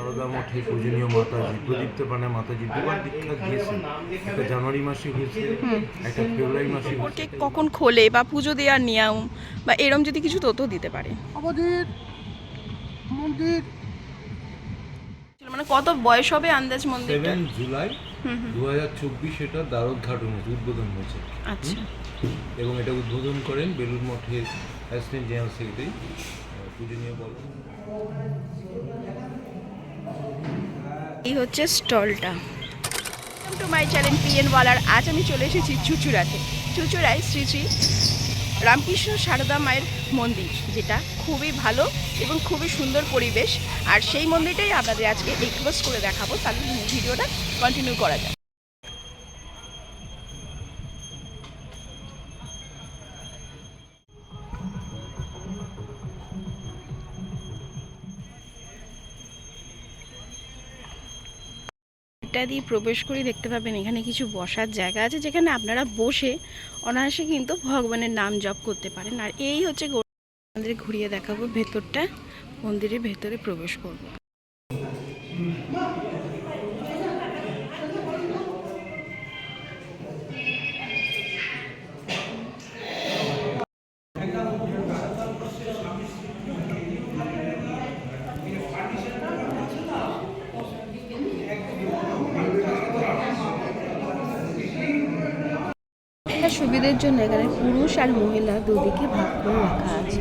সারদা মঠে পূজনীয় মাতাজি প্রদীপ্ত প্রাণে মাতাজি দুবার দীক্ষা দিয়েছে। একটা জানুয়ারি মাসে হয়েছে একটা ফেব্রুয়ারি মাসে হয়েছে কখন খোলে বা পুজো দেওয়ার নিয়ম বা এরম যদি কিছু তথ্য দিতে পারে? আমাদের মন্দির মানে কত বয়স হবে আন্দাজ মন্দিরটা? সেভেন জুলাই দু হাজার চব্বিশ এটা দ্বারোদ্ঘাটন হয়েছে উদ্বোধন হয়েছে। আচ্ছা। এবং এটা উদ্বোধন করেন বেলুর মঠের অ্যাসিস্ট্যান্ট জেনারেল সেক্রেটারি পূজনীয় বল। এই হচ্ছে স্টলটা। টু মাই চ্যানেল পিএন ওয়ালার আজ আমি চলে এসেছি চুচুড়াতে। চুচুড়ায় শ্রী শ্রী রামকৃষ্ণ সারদা মায়ের মন্দির, যেটা খুবই ভালো এবং খুবই সুন্দর পরিবেশ। আর সেই মন্দিরটাই আপনাদের আজকে এক্সপোজ করে দেখাবো। তাহলে ভিডিওটা কন্টিনিউ করা যায় এটা দিয়ে প্রবেশ করে দেখতে পাবেন এখানে কিছু বসার জায়গা আছে যেখানে আপনারা বসে অনায়াসে কিন্তু ভগবানের নাম জপ করতে পারেন। আর এই হচ্ছে আমাদের ঘুরিয়ে দেখাবো ভেতরটা। মন্দিরের ভেতরে প্রবেশ করব। এটা জন্য এখানে পুরুষ আর মহিলা দুদিকে ভাগ করে রাখা আছে।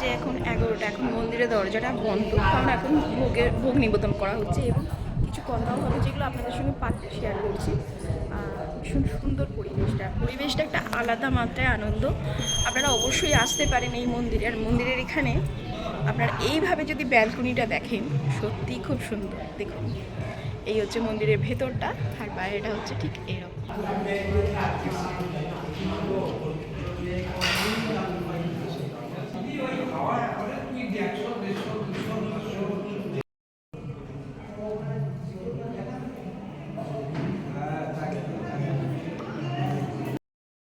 যে এখন এগারোটা, এখন মন্দিরের দরজাটা বন্ধ। কারণ এখন ভোগের, ভোগ নিবেদন করা হচ্ছে এবং কিছু কথাও হবে যেগুলো আপনাদের সঙ্গে পাত্রে শেয়ার করছি। ভীষণ সুন্দর পরিবেশটা। পরিবেশটা একটা আলাদা মাত্রায় আনন্দ। আপনারা অবশ্যই আসতে পারেন এই মন্দিরে। আর মন্দিরের এখানে আপনারা এইভাবে যদি ব্যালকনিটা দেখেন, সত্যিই খুব সুন্দর। দেখুন। এই হচ্ছে মন্দিরের ভেতরটা, আর বাইরেটা হচ্ছে ঠিক এরকম।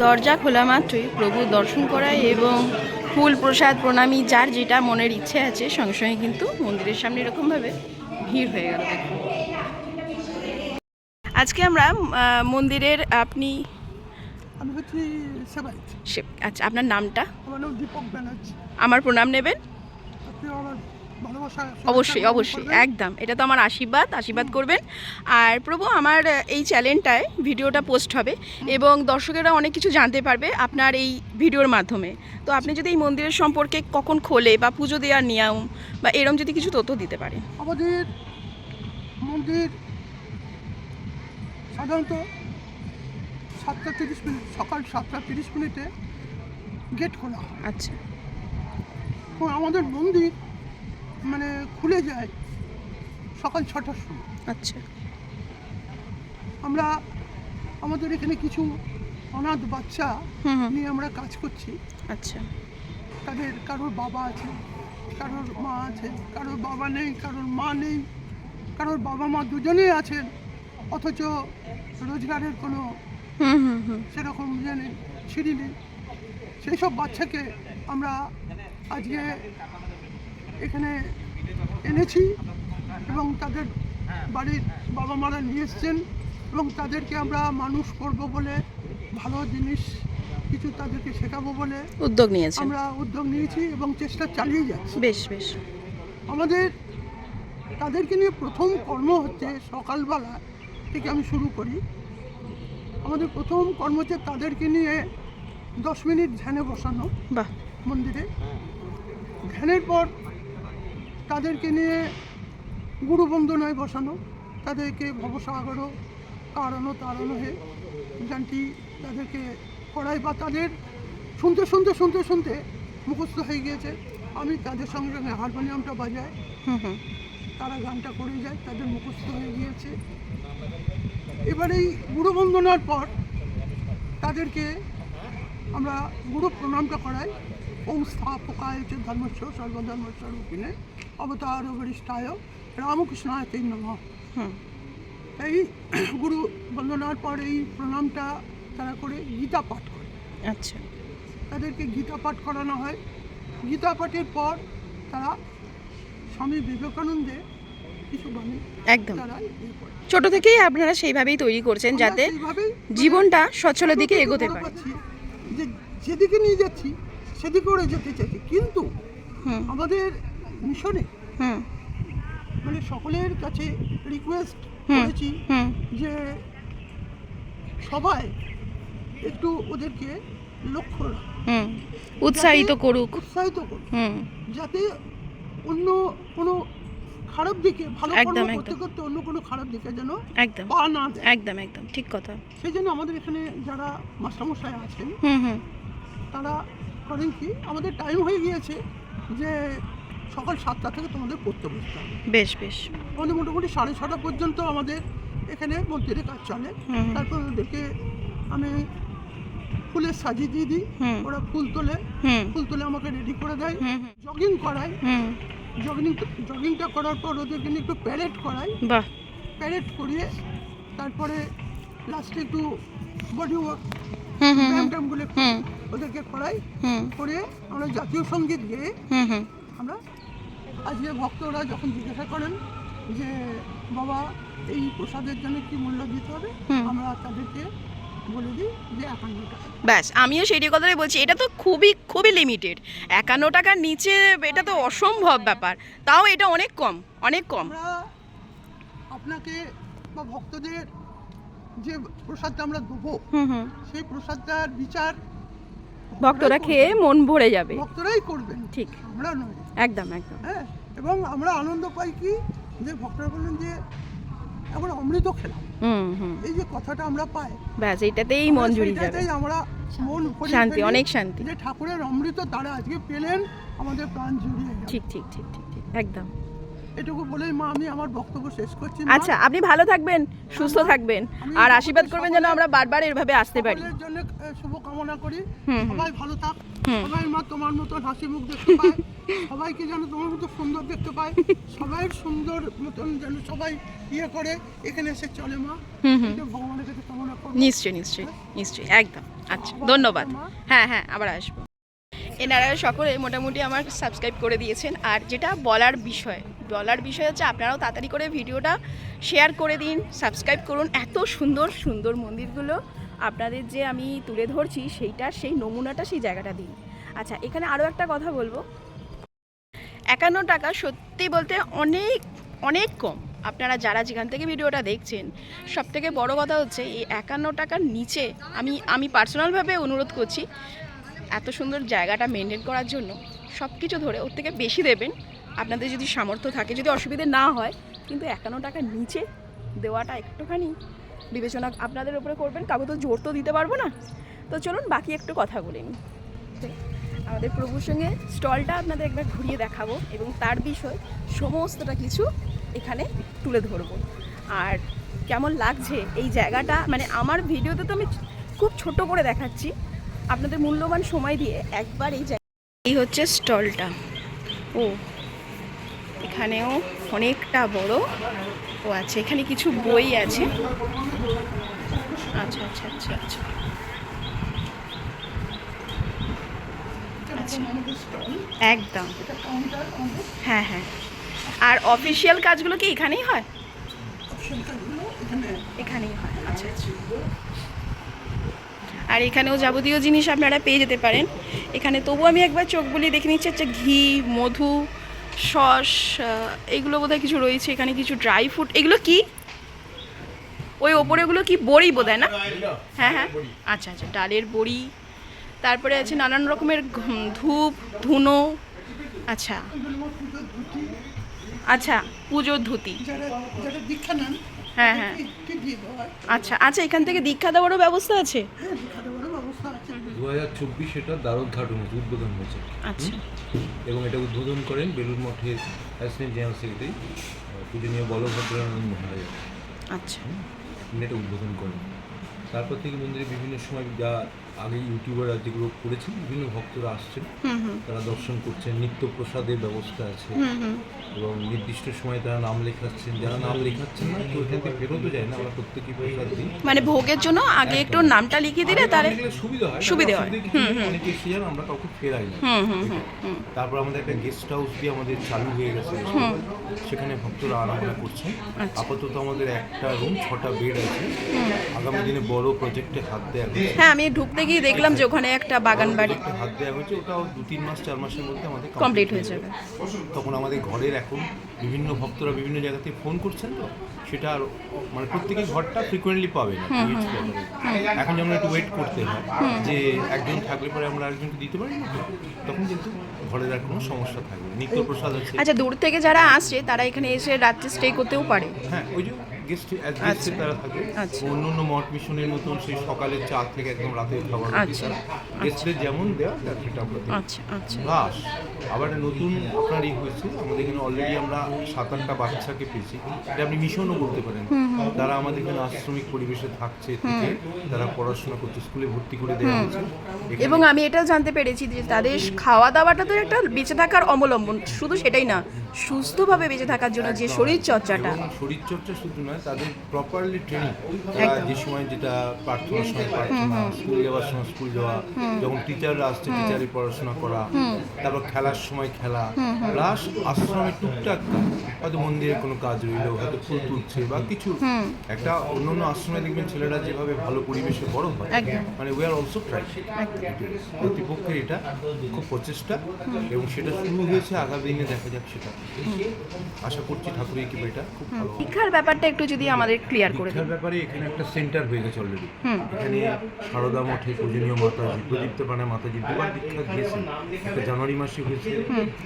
দরজা খোলা মাত্রই প্রভু দর্শন করায় এবং ফুল প্রসাদ প্রণামী যার যেটা মনের ইচ্ছে আছে, সঙ্গে সঙ্গে কিন্তু মন্দিরের সামনে এরকমভাবে ভিড় হয়ে গেল দেখুন। আজকে আমরা মন্দিরের আপনি আমি হচ্ছি আচ্ছা আপনার নামটা? আমার নাম দীপক ব্যানার্জি। আমার প্রণাম নেবেন? অবশ্যই অবশ্যই একদম। এটা তো আমার আশীর্বাদ আশীর্বাদ করবেন। আর প্রভু আমার এই চ্যানেলটায় ভিডিওটা পোস্ট হবে এবং দর্শকেরা অনেক কিছু জানতে পারবে আপনার এই ভিডিওর মাধ্যমে। তো আপনি যদি এই মন্দিরের সম্পর্কে কখন খোলে বা পুজো দেওয়ার নিয়ম বা এরম যদি কিছু তথ্য দিতে পারেন। আমাদের মন্দির সাধারণত সাতটা তিরিশ মিনিট সকাল সাতটা তিরিশ মিনিটে গেট খোলা হয়। আচ্ছা। এবং আমাদের মন্দির মানে খুলে যায় সকাল ছটার সময়। আচ্ছা। আমরা আমাদের এখানে কিছু অনাথ বাচ্চা নিয়ে আমরা কাজ করছি। আচ্ছা। তাদের কারোর বাবা আছে কারোর মা আছে কারোর বাবা নেই কারোর মা নেই কারোর বাবা মা দুজনেই আছেন। অথচ রোজগারের কোনো হুম হুম হুম। সেরকম ইয়ে নেই সিঁড়ি নেই। সেই সব বাচ্চাকে আমরা আজকে এখানে এনেছি এবং তাদের বাড়ির বাবা মারা নিয়ে এসছেন এবং তাদেরকে আমরা মানুষ করব বলে ভালো জিনিস কিছু তাদেরকে শেখাবো বলে উদ্যোগ নিয়েছেন। আমরা উদ্যোগ নিয়েছি এবং চেষ্টা চালিয়ে যাচ্ছি। বেশ বেশ। আমাদের তাদেরকে নিয়ে প্রথম কর্ম হচ্ছে সকালবেলা থেকে আমি শুরু করি। আমাদের প্রথম কর্ম হচ্ছে তাদেরকে নিয়ে দশ মিনিট ধ্যানে বসানো বাহ। মন্দিরে। ধ্যানের পর তাদেরকে নিয়ে গুরু বন্দনায় বসানো তাদেরকে ভবসাগরও কারণও তাড়ানো হে গানটি তাদেরকে করাই বা তাদের শুনতে শুনতে শুনতে শুনতে মুখস্থ হয়ে গিয়েছে। আমি তাদের সঙ্গে সঙ্গে হারমোনিয়ামটা বাজাই। হুম হুম। তারা গানটা করে যায় তাদের মুখস্থ হয়ে গিয়েছে। এবার এই গুরু বন্দনার পর তাদেরকে আমরা গুরু প্রণামটা করাই। ওম স্থাপকায় চ ধর্মস্ব সর্বধর্মস্ব রূপিণে অবতার বরিষ্ঠায় রামকৃষ্ণায় তিন নম। এই গুরু বন্দনার পর এই প্রণামটা তারা করে গীতা পাঠ করে। আচ্ছা। তাদেরকে গীতা পাঠ করানো হয়। গীতা পাঠের পর তারা স্বামী বিবেকানন্দে কিছু বাণী একদম। ছোট থেকেই আপনারা সেইভাবেই তৈরি করছেন যাতে সেইভাবেই জীবনটা সচ্ছলের দিকে এগোতে পারে। যে যেদিকে নিয়ে যাচ্ছি সেদিকে ওরা যেতে চাইছি। কিন্তু আমাদের মিশনে মানে সকলের কাছে রিকোয়েস্ট। করেছি যে সবাই একটু ওদেরকে লক্ষ্য রাখ হুম। উৎসাহিত করুক। উৎসাহিত করুক। হুম। যাতে অন্য কোনো খারাপ দিকে ভালো একদম, করতে করতে অন্য কোনো খারাপ দিকে যেন একদম। পা না একদম একদম। ঠিক কথা। সেই জন্য আমাদের এখানে যারা মাস্টারমশাই আছেন হুম হুম। তারা করেন কি আমাদের টাইম হয়ে গিয়েছে যে সকাল সাতটা থেকে তোমাদের পড়তে বসতে হবে। বেশ বেশ। আমাদের মোটামুটি সাড়ে ছটা পর্যন্ত আমাদের এখানে মন্দিরের কাজ চলে। তারপর ওদেরকে আমি ফুলের সাজিয়ে দিয়ে দিই। ওরা ফুল তোলে ফুল তোলে আমাকে রেডি করে দেয় জগিং করাই হুম। জগিং জগিংটা করার পর ওদেরকে নিয়ে একটু প্যারেড করাই প্যারেড করিয়ে তারপরে লাস্টে একটু বডি ওয়ার্ক ব্যায়াম ট্যায়ামগুলো ওদেরকে করাই হুম। করে আমরা জাতীয় সংগীত গেয়ে আমরা আজকে ভক্তরা যখন জিজ্ঞাসা করেন যে বাবা এই প্রসাদের জন্য কি মূল্য দিতে হবে? আমরা তাদেরকে বলে দিই যে একান্ন টাকা। ব্যাস আমিও সেটি কথাই বলছি এটা তো খুবই খুবই লিমিটেড একান্ন টাকার নিচে এটা তো অসম্ভব ব্যাপার। তাও এটা অনেক কম অনেক কম। আপনাকে বা ভক্তদের যে প্রসাদটা আমরা দেবো হুম হুম। সেই প্রসাদটার বিচার ভক্তরা খেয়ে মন ভরে যাবে। ভক্তরাই করবেন। ঠিক। আমরা নয় একদম একদম। হ্যাঁ এবং আমরা আনন্দ পাই কি? যে ভক্তরা বললেন যে এখন অমৃত খেলাম। হুম হুম। এই যে কথাটা আমরা পাই ব্যাস এইটাতেই মন জুড়ে যাবে। আমরা মন শান্তি অনেক শান্তি। যে ঠাকুরের অমৃত তারা আজকে পেলেন আমাদের প্রাণ জুড়িয়ে ঠিক ঠিক ঠিক ঠিক ঠিক একদম। এটুকু বলেই মা আমি আমার বক্তব্য শেষ করছি আচ্ছা আপনি ভালো থাকবেন সুস্থ থাকবেন। আর আশীর্বাদ করবেন যেন আমরা বারবার এভাবে আসতে পারি। সকলের জন্য শুভ কামনা করি। সবাই ভালো থাক। সবাই মা তোমার মতন হাসি মুখ দেখতে পায়। সবাইকে যেন তোমার মতো সুন্দর দেখতে পায়। সবাই সুন্দর মতন যেন সবাই ইয়ে করে এখানে এসে চলে মা। হুম হুম। ভগবানের কাছে কামনা করব। নিশ্চয়ই নিশ্চয়ই নিশ্চয়ই একদম। আচ্ছা ধন্যবাদ। হ্যাঁ হ্যাঁ আবার আসব। এনারা সকলে মোটামুটি আমার সাবস্ক্রাইব করে দিয়েছেন। আর যেটা বলার বিষয় বলার বিষয় হচ্ছে আপনারাও তাড়াতাড়ি করে ভিডিওটা শেয়ার করে দিন সাবস্ক্রাইব করুন। এত সুন্দর সুন্দর মন্দিরগুলো আপনাদের যে আমি তুলে ধরছি, সেইটা, সেই নমুনাটা সেই জায়গাটা দিন। আচ্ছা এখানে আরও একটা কথা বলব। একান্ন টাকা সত্যি বলতে অনেক অনেক কম। আপনারা যারা যেখান থেকে ভিডিওটা দেখছেন সব থেকে বড় কথা হচ্ছে এই একান্ন টাকার নিচে আমি আমি পার্সোনালভাবে অনুরোধ করছি এত সুন্দর জায়গাটা মেনটেন করার জন্য সব কিছু ধরে ওর থেকে বেশি দেবেন। আপনাদের যদি সামর্থ্য থাকে, যদি অসুবিধে না হয়, কিন্তু একান্ন টাকার নিচে দেওয়াটা একটুখানি বিবেচনা আপনাদের উপরে করবেন। কাউকে তো জোর তো দিতে পারব না। তো চলুন বাকি একটু কথা বলে নিই। আমাদের প্রভুর সঙ্গে স্টলটা আপনাদের একবার ঘুরিয়ে দেখাবো এবং তার বিষয় সমস্তটা কিছু এখানে তুলে ধরবো। আর কেমন লাগছে এই জায়গাটা? মানে আমার ভিডিওতে তো আমি খুব ছোট করে দেখাচ্ছি। আপনাদের মূল্যবান সময় দিয়ে একবার এই জায়গা এই হচ্ছে স্টলটা। ও এখানেও অনেকটা বড় ও আচ্ছা এখানে কিছু বই আছে। আচ্ছা আচ্ছা আচ্ছা আচ্ছা। আচ্ছা। একদম। হ্যাঁ হ্যাঁ। আর অফিসিয়াল কাজগুলো কি এখানেই হয়? এখানেই হয়। আচ্ছা আচ্ছা। আর এখানেও যাবতীয় জিনিস আপনারা পেয়ে যেতে পারেন। এখানে তবু আমি একবার চোখ বুলিয়ে দেখে নিচ্ছি, হচ্ছে ঘি, মধু, সস এগুলো বোধহয় কিছু রয়েছে। এখানে কিছু ড্রাই ফ্রুট এগুলো কি? ওই ওপরে ওগুলো কি? বড়ি বোধহয় না? হ্যাঁ হ্যাঁ। আচ্ছা আচ্ছা ডালের বড়ি। তারপরে আছে নানান রকমের ধূপ, ধুনো। আচ্ছা। আচ্ছা পুজোর ধুতি। হ্যাঁ হ্যাঁ। আচ্ছা আচ্ছা এখান থেকে দীক্ষা দেওয়ারও ব্যবস্থা আছে? হ্যাঁ দীক্ষা দেওয়ারও ব্যবস্থা আছে। দু হাজার চব্বিশ এটা দ্বারোদ্ঘাটন হয়েছে উদ্বোধন হয়েছে। আচ্ছা। এবং এটা উদ্বোধন করেন বেলুর মঠের অ্যাসিস্ট্যান্ট জেনারেল সেক্রেটারি পূজনীয় বলভদ্রানন্দ মহারাজ। আচ্ছা। এটা উদ্বোধন করেন। তারপর থেকে মন্দিরে বিভিন্ন সময় যা আগে ইউটিউবার যেগুলো করেছেন বিভিন্ন ভক্তরা আসছেন। তারা দর্শন করছেন নিত্য প্রসাদের ব্যবস্থা আছে। এবং নির্দিষ্ট সময়ে তারা নাম লেখাচ্ছেন। যারা নাম লেখাচ্ছেন না কেউ এখান থেকে ফেরতও যায় না আমরা প্রত্যেকই প্রসাদ দিই মানে ভোগের জন্য আগে একটু নামটা লিখিয়ে দিলে নাম সুবিধা হয় সুবিধা হয়। অনেকে এসে যান আমরা কাউকে ফেরাই না। তারপর আমাদের একটা গেস্ট হাউস দিয়ে আমাদের চালু হয়ে গেছে। সেখানে ভক্তরা আরাধনা করছেন আচ্ছা। আপাতত আমাদের একটা রুম ছটা বেড আছে। আগামী দিনে বড় প্রজেক্টে হাত দেওয়া হয়েছে হ্যাঁ আমি ঢুকতে গিয়ে দেখলাম যে ওখানে একটা বাগান বাড়ি। হাত দেওয়া হয়েছে ওটাও দু তিন মাস চার মাসের মধ্যে আমাদের কমপ্লিট হয়ে যাবে। তখন আমাদের ঘরের এখন বিভিন্ন ভক্তরা বিভিন্ন জায়গা থেকে ফোন করছেন তো সেটা আর মানে প্রত্যেকের ঘরটা ফ্রিকোয়েন্টলি পাবে না এখন যেমন একটু ওয়েট করতে হয় যে একজন থাকলে পরে আমরা একজনকে দিতে পারি না তখন কিন্তু ঘরের আর কোনো সমস্যা থাকবে। নিত্য প্রসাদ আছে। আচ্ছা দূর থেকে যারা আসছে তারা এখানে এসে রাত্রে স্টে করতেও পারে হ্যাঁ ওই যে গেস্ট আচ্ছা। তারা আচ্ছা। অন্য অন্য মঠ মিশনের মতন সেই সকালের চা থেকে একদম রাতের খাবার আচ্ছা। গেস্টদের যেমন দেওয়া তার সেটা আমরা আচ্ছা আচ্ছা আবার একটা নতুন আপনার এই হয়েছে আমাদের এখানে অলরেডি আমরা সাত আটটা বাচ্চাকে পেয়েছি। এটা আপনি মিশনও করতে পারেন। তারা আমাদের এখানে আশ্রমিক পরিবেশে থাকছে থেকে তারা পড়াশোনা করছে স্কুলে ভর্তি করে দেওয়া হয়েছে। এবং আমি এটাও জানতে পেরেছি যে তাদের খাওয়া দাওয়াটা তো একটা বেঁচে থাকার অবলম্বন শুধু সেটাই না সুস্থভাবে বেঁচে থাকার জন্য যে শরীর চর্চাটা এবং শরীরচর্চা শুধু নয় তাদের প্রপারলি ট্রেনিং যে সময় যেটা প্রার্থনার সময় প্রার্থনা স্কুল যাওয়ার সময় স্কুল যাওয়া যখন টিচাররা আসছে টিচারে পড়াশোনা করা তারপর খেলার সময় খেলা। প্লাস আশ্রমে টুকটাক হয়তো মন্দিরের কোনো কাজ রইল হয়তো ফুল তুলছে বা কিছু। একটা অন্য অন্য আশ্রমে দেখবেন ছেলেরা যেভাবে ভালো পরিবেশে বড় হয় মানে উই আর অলসো ট্রাই কর্তৃপক্ষের এটা খুব প্রচেষ্টা এবং সেটা শুরু হয়েছে আগামী দিনে দেখা যাক সেটা। আশা করছি ঠাকুরের কি এটা খুব ভালো শিক্ষার ব্যাপারটা একটু যদি আমাদের ক্লিয়ার করে শিক্ষার ব্যাপারে এখানে একটা সেন্টার হয়ে গেছে অলরেডি এখানে সারদা মঠে পূজনীয় মাতাজি প্রদীপ্ত পানা মাতাজি দুবার দীক্ষা দিয়েছেন একটা জানুয়ারি মাসে হয়েছে।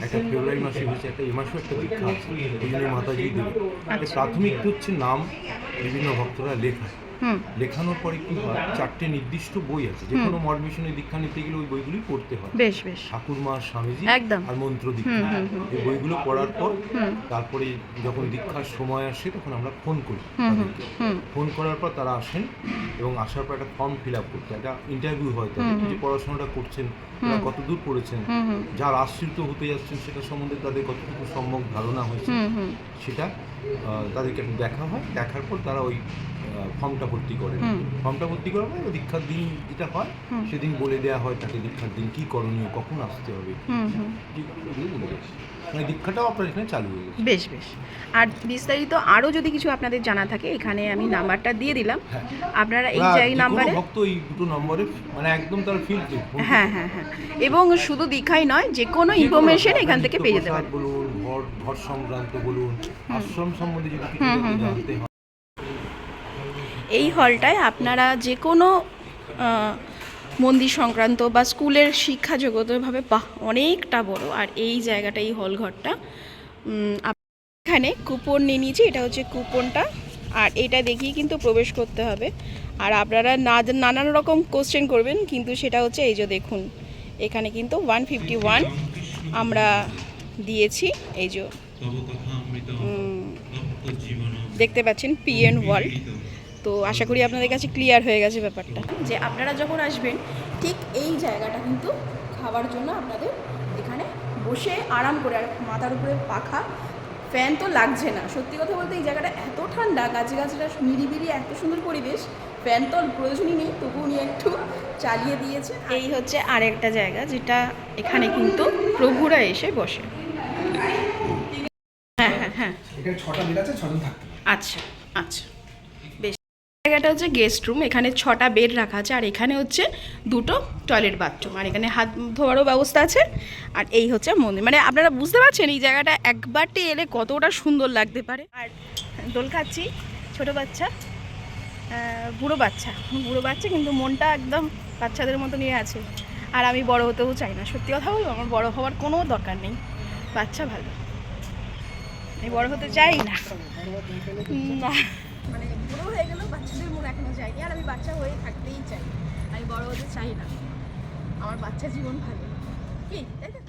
একটা ফেব্রুয়ারি মাসে হয়েছে একটা এই মাসেও একটা দীক্ষা আছে জন্য মাতাজি দেবে প্রাথমিক হচ্ছে নাম বিভিন্ন ভক্তরা লেখায়। হুম লেখানোর পরে কি হয়? চারটে নির্দিষ্ট বই আছে যে কোনো মঠ মিশনে দীক্ষা নিতে গেলে ওই বইগুলি পড়তে হয়। বেশ বেশ। ঠাকুরমা স্বামীজি একদম। আর মন্ত্র দীক্ষা। এই বইগুলো পড়ার পর তারপরে যখন দীক্ষার সময় আসে তখন আমরা ফোন করি তাদেরকে। ফোন করার পর তারা আসেন এবং আসার পর একটা ফর্ম ফিল আপ করতে একটা ইন্টারভিউ হয় তাদের যে পড়াশোনাটা করছেন তারা কত দূর পড়েছেন যার আশ্রিত হতে যাচ্ছেন সেটা সম্বন্ধে তাদের কতটুকু সম্যক ধারণা হয়েছে সেটা তাদেরকে একটু দেখা হয়। দেখার পর তারা ওই ফর্মটা ভর্তি করে। ফর্মটা ভর্তি করার পর দীক্ষার দিন যেটা হয় সেদিন বলে দেওয়া হয় তাকে দীক্ষার দিন কি করণীয় কখন আসতে হবে। মানে দীক্ষাটাও আপনার এখানে চালু হয়ে গেছে। বেশ বেশ। আর বিস্তারিত আরও যদি কিছু আপনাদের জানা থাকে এখানে আমি নাম্বারটা দিয়ে দিলাম। আপনারা এই বা যে এই নাম্বারে ভক্ত এই দুটো নম্বরে মানে একদম তার ফিল হ্যাঁ হ্যাঁ হ্যাঁ। এবং শুধু দীক্ষাই নয় যে কোনো ইনফরমেশন এখান থেকে পেয়ে যেতে পারেন। বলুন ঘর সংক্রান্ত বলুন আশ্রম সম্বন্ধে যদি কিছু জানতে হয়। এই হলটায় আপনারা যে কোনো মন্দির সংক্রান্ত বা স্কুলের শিক্ষা জগতভাবে বাহ অনেকটা বড়। আর এই জায়গাটা এই হল ঘরটা এখানে কুপন নিয়ে নিয়েছি এটা হচ্ছে কুপনটা। আর এটা দেখিয়ে কিন্তু প্রবেশ করতে হবে। আর আপনারা না নানান রকম কোশ্চেন করবেন কিন্তু সেটা হচ্ছে এই যে দেখুন এখানে কিন্তু ওয়ান ফিফটি ওয়ান আমরা দিয়েছি এই যে দেখতে পাচ্ছেন পিএন ওয়ার্ল্ড তো আশা করি আপনাদের কাছে ক্লিয়ার হয়ে গেছে ব্যাপারটা। যে আপনারা যখন আসবেন ঠিক এই জায়গাটা কিন্তু খাওয়ার জন্য আপনাদের এখানে বসে আরাম করে আর মাথার উপরে পাখা ফ্যান তো লাগছে না। সত্যি কথা বলতে এই জায়গাটা এত ঠান্ডা গাছে গাছটা নিরিবিলি এত সুন্দর পরিবেশ ফ্যান তো প্রয়োজনই নেই তবু উনি একটু চালিয়ে দিয়েছে। এই হচ্ছে আরেকটা জায়গা যেটা এখানে কিন্তু প্রভুরা এসে বসে। হ্যাঁ হ্যাঁ হ্যাঁ। আচ্ছা আচ্ছা। জায়গাটা হচ্ছে গেস্ট রুম এখানে ছটা বেড রাখা আছে, আর এখানে হচ্ছে দুটো টয়লেট বাথরুম আর এখানে হাত ধোয়ারও ব্যবস্থা আছে, আর এই হচ্ছে মন্দির। মানে আপনারা বুঝতে পারছেন এই জায়গাটা একবারটি এলে কতটা সুন্দর লাগতে পারে। আর দোল খাচ্ছি, ছোটো বাচ্চা বুড়ো বাচ্চা বুড়ো বাচ্চা, কিন্তু মনটা একদম বাচ্চাদের মতো নিয়ে আছে। আর আমি বড় হতেও চাই না, সত্যি কথা বলব, আমার বড় হওয়ার কোনো দরকার নেই, বাচ্চা ভালো। আমি বড় হতে চাই না। মানে বুড়ো হয়ে গেলেও বাচ্চাদের মন এখনও যায়নি। আর আমি বাচ্চা হয়ে থাকতেই চাই। আমি বড় হতে চাই না। আমার বাচ্চা জীবন ভালো। কি? তাই তো?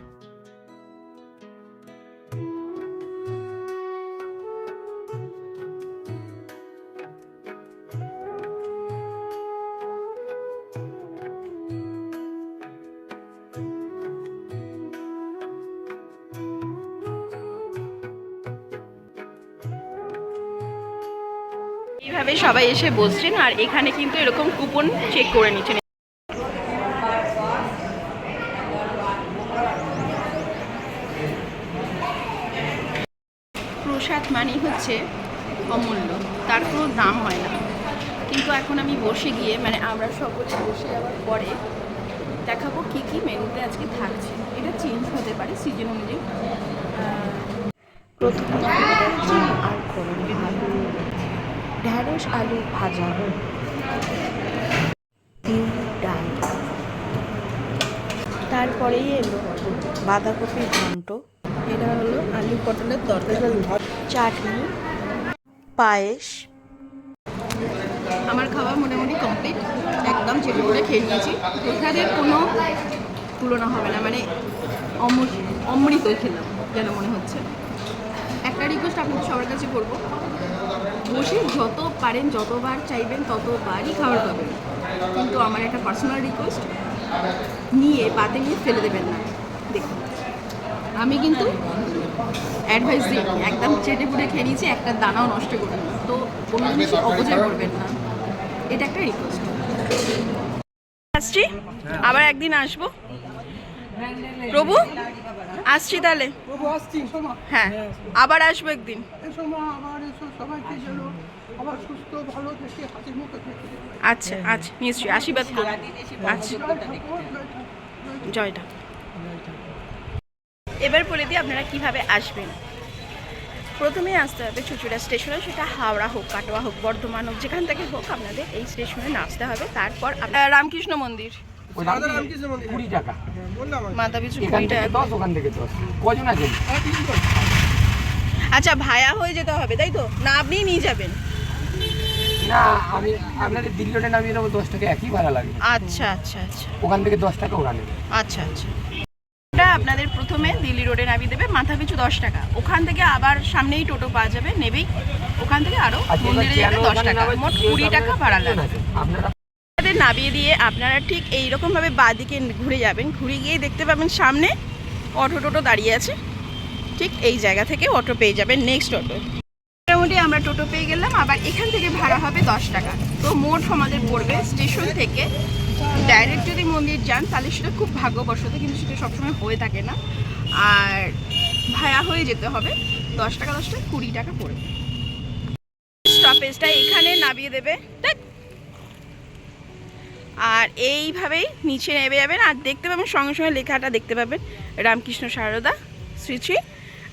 সবাই এসে বসছেন আর এখানে কিন্তু এরকম কুপন চেক করে নিচ্ছেন। প্রসাদ মানেই হচ্ছে অমূল্য, তার কোনো দাম হয় না। কিন্তু এখন আমি বসে গিয়ে মানে আমরা সকলে বসে যাওয়ার পরে দেখাবো কি কি মেনুতে আজকে থাকছে। এটা চেঞ্জ হতে পারে সিজন অনুযায়ী। প্রথম খাবারটা হচ্ছে আর গরম আলু ঢ্যাঁড়স, আলু ভাজা। ডিম ডাল। তারপরেই এলো বাঁধাকপির ঘন্ট। এটা হলো আলু পটলের তরকারি। চাটনি। পায়েস। আমার খাওয়া মোটামুটি কমপ্লিট একদম চেটে করে খেয়ে নিয়েছি। প্রসাদের কোনো তুলনা হবে না মানে অমৃত অমৃত খেলাম, যেন মনে হচ্ছে। একটা রিকোয়েস্ট আপনাদের সবার কাছে করব। বসে যত পারেন, যতবার চাইবেন, ততবারই খাবার পাবেন। কিন্তু আমার একটা পার্সোনাল রিকোয়েস্ট নিয়ে পাতে নিয়ে ফেলে দেবেন না। দেখুন, আমি কিন্তু অ্যাডভাইস দিই একদম চেটে পুটে খেয়ে নিয়েছি, একটা দানাও নষ্ট করবেন তো কোনো জিনিস অপচয় করবেন না। এটা একটা রিকোয়েস্ট আসছি, আবার একদিন আসব। প্রভু? আসছি তাহলে। হ্যাঁ আবার আসব একদিন। আচ্ছা আচ্ছা নিশ্চয়ই আশীর্বাদ আচ্ছা। জয়টা এবার বলে দিই আপনারা কীভাবে আসবেন। প্রথমে আসতে হবে চুচুড়া স্টেশনে সেটা হাওড়া হোক কাটোয়া হোক বর্ধমান হোক যেখান থেকে হোক আপনাদের এই স্টেশনে নামতে হবে। তারপর রামকৃষ্ণ মন্দির। কুড়ি টাকা এখান থেকে দশ ওখান থেকে দশ। কজন আছেন? আচ্ছা ভায়া হয়ে যেতে হবে তাই তো? না আপনি নিয়ে যাবেন। না আমি আপনাদের দিল্লি রোডে নামিয়ে দেবো দশ টাকা একই ভাড়া লাগবে। আচ্ছা আচ্ছা আচ্ছা। ওখান থেকে দশ টাকা ওরা নেবে। আচ্ছা আচ্ছা। আপনাদের প্রথমে দিল্লি রোডে নামিয়ে দেবে মাথা পিছু দশ টাকা। ওখান থেকে আবার সামনেই টোটো পাওয়া যাবে নেবেই। ওখান থেকে আরও আচ্ছা, মন্দিরে যেতে দশ টাকা। মোট কুড়ি টাকা ভাড়া লাগবে। আপনারা আপনাদের নামিয়ে দিয়ে আপনারা ঠিক এই রকমভাবে বাঁদিকে ঘুরে যাবেন। ঘুরে গিয়ে দেখতে পাবেন সামনে অটো টোটো দাঁড়িয়ে আছে। ঠিক এই জায়গা থেকে অটো পেয়ে যাবেন নেক্সট অটো। মোটামুটি আমরা টোটো পেয়ে গেলাম, আবার এখান থেকে ভাড়া হবে দশ টাকা। তো মোট আমাদের পড়বে স্টেশন থেকে। ডাইরেক্ট যদি মন্দির যান, তাহলে সেটা খুব ভাগ্যবশত, কিন্তু সেটা সবসময় হয়ে থাকে না। আর ভাড়া হয়ে যেতে হবে। দশ টাকা দশ টাকা, কুড়ি টাকা পড়বে। স্টপেজটা এখানে নামিয়ে দেবে। দেখ আর এইভাবেই নিচে নেমে যাবেন আর দেখতে পাবেন সঙ্গে সঙ্গে লেখাটা দেখতে পাবেন রামকৃষ্ণ সারদা শ্রী শ্রী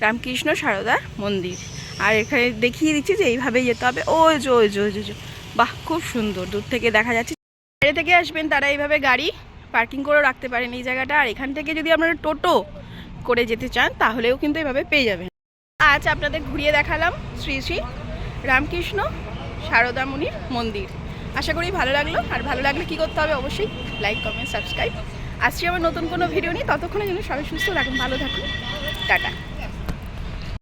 রামকৃষ্ণ সারদা মন্দির। আর এখানে দেখিয়ে দিচ্ছি যে এইভাবেই যেতে হবে। ওই জো ওই জো ওই যে, বাহ খুব সুন্দর। দূর থেকে দেখা যাচ্ছে। বাইরে থেকে আসবেন তারা এইভাবে গাড়ি পার্কিং করেও রাখতে পারেন এই জায়গাটা। আর এখান থেকে যদি আপনারা টোটো করে যেতে চান তাহলেও কিন্তু এভাবে পেয়ে যাবেন। আজ আপনাদের ঘুরিয়ে দেখালাম শ্রী শ্রী রামকৃষ্ণ সারদা মুনির মন্দির। আশা করি ভালো লাগল। আর ভালো লাগলে কি করতে হবে অবশ্যই লাইক কমেন্ট সাবস্ক্রাইব আসছি আমার নতুন কোনো ভিডিও নিয়ে। ততক্ষণে যেন সবাই সুস্থ থাকুন, ভালো থাকুন। টাটা।